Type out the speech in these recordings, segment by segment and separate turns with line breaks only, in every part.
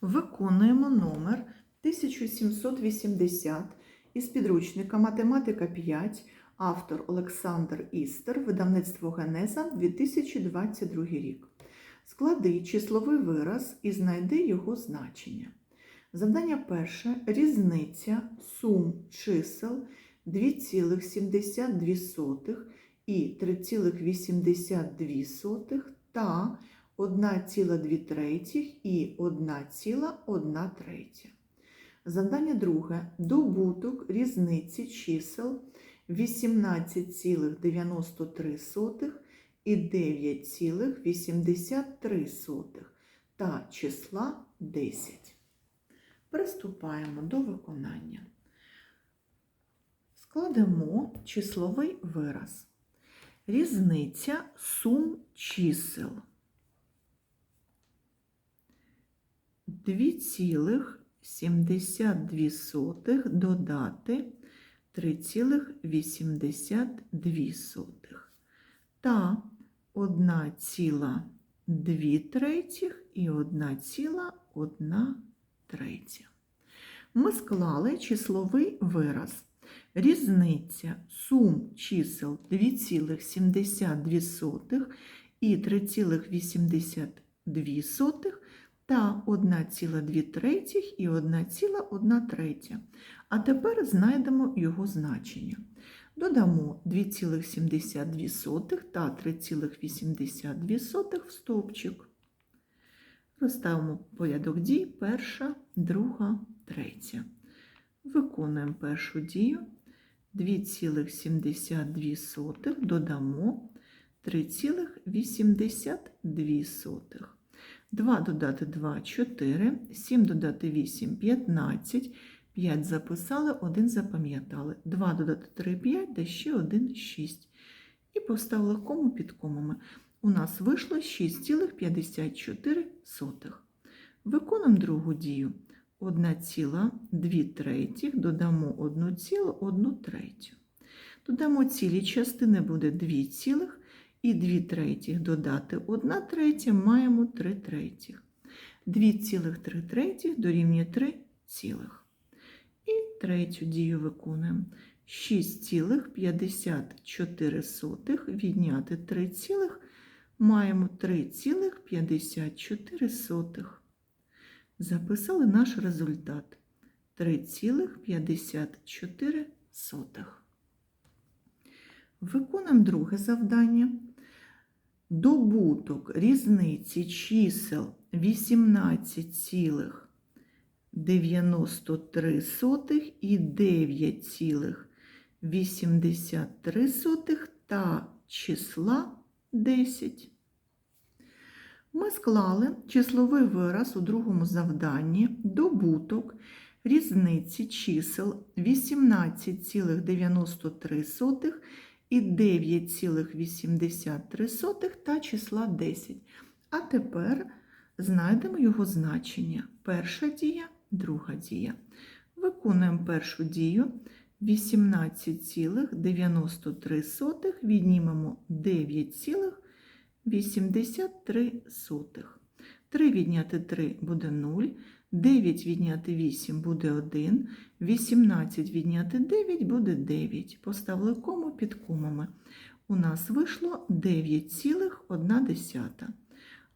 Виконуємо номер 1780 із підручника Математика 5, автор Олександр Істер, видавництво Генеза 2022 рік. Склади числовий вираз і знайди його значення. Завдання перше. Різниця сум чисел 2,72 і 3,82 та 1,2 третіх і 1,1 третя. Завдання друге. Добуток різниці чисел 18,93 і 9,83 та числа 10. Приступаємо до виконання. Складемо числовий вираз. Різниця сум чисел 2,72 додати 3,82 та 1,2 третіх і 1,1 третя. Ми склали числовий вираз. Різниця сум чисел 2,72 і 3,82 та 1,2 третіх і 1,1 третя. А тепер знайдемо його значення. Додамо 2,72 та 3,82 в стовпчик. Розставимо порядок дій перша, друга, третя. Виконуємо першу дію. 2,72 додамо 3,82. 2 додати 2 4, 7 додати 8 15, 5 записали, 1 запам'ятали. 2 додати 3 5, та ще 1 6. І поставили кому під комами. У нас вийшло 6,54. Виконуємо другу дію. 1,2 третіх, додамо 1,1 третю. Додамо цілі частини, буде 2 цілих, і 2 третіх додати 1 третя, маємо 3 третіх. 2,3 третіх дорівнює 3 цілих. І третю дію виконуємо. 6,54 відняти 3 цілих, маємо 3,54. Записали наш результат 3,54. Виконуємо друге завдання. Добуток різниці чисел 18,93 і 9,83 та числа 10. Ми склали числовий вираз у другому завданні добуток різниці чисел 18,93 і 9,83 та числа 10. А тепер знайдемо його значення. Перша дія, друга дія. Виконуємо першу дію 18,93 віднімемо 9,83. 3 відняти 3 буде 0, 9 відняти 8 буде 1, 18 відняти 9 буде 9. Поставили кому під комами. У нас вийшло 9,1.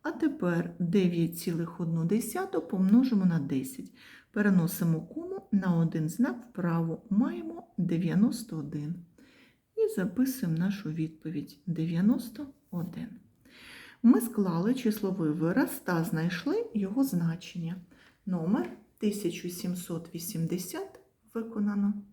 А тепер 9,1 помножимо на 10. Переносимо кому на один знак вправо. Маємо 91. І записуємо нашу відповідь 91. Ми склали числовий вираз та знайшли його значення. Номер 1780 виконано.